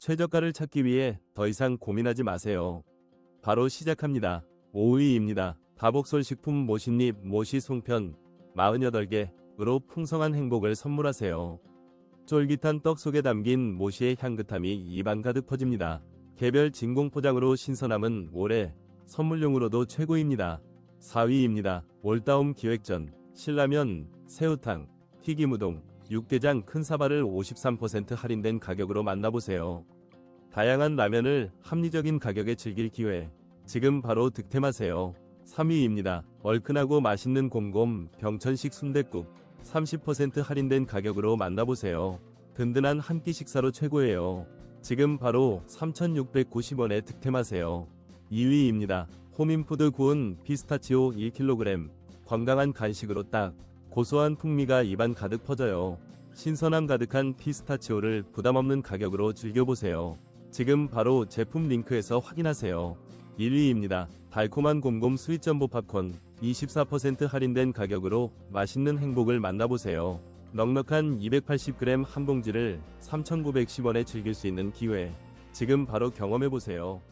최저가를 찾기 위해 더 이상 고민하지 마세요. 바로 시작합니다. 5위입니다. 다복솔 식품 모신잎 모시 송편 48개으로 풍성한 행복을 선물하세요. 쫄깃한 떡 속에 담긴 모시의 향긋함이 입안 가득 퍼집니다. 개별 진공 포장으로 신선함은 올해 선물용으로도 최고입니다. 4위입니다. 올다움 기획전 신라면, 새우탕, 튀김우동, 육개장 큰 사발을 53% 할인된 가격으로 만나보세요. 다양한 라면을 합리적인 가격에 즐길 기회. 지금 바로 득템하세요. 3위입니다. 얼큰하고 맛있는 곰곰 병천식 순댓국 30% 할인된 가격으로 만나보세요. 든든한 한 끼 식사로 최고예요. 지금 바로 3,690원에 득템하세요. 2위입니다. 호민푸드 구운 피스타치오 1kg. 건강한 간식으로 딱 고소한 풍미가 입안 가득 퍼져요. 신선함 가득한 피스타치오를 부담 없는 가격으로 즐겨보세요. 지금 바로 제품 링크에서 확인하세요. 1위입니다. 달콤한 곰곰 스윗전보 팝콘 24% 할인된 가격으로 맛있는 행복을 만나보세요. 넉넉한 280g 한 봉지를 3,910원에 즐길 수 있는 기회. 지금 바로 경험해보세요.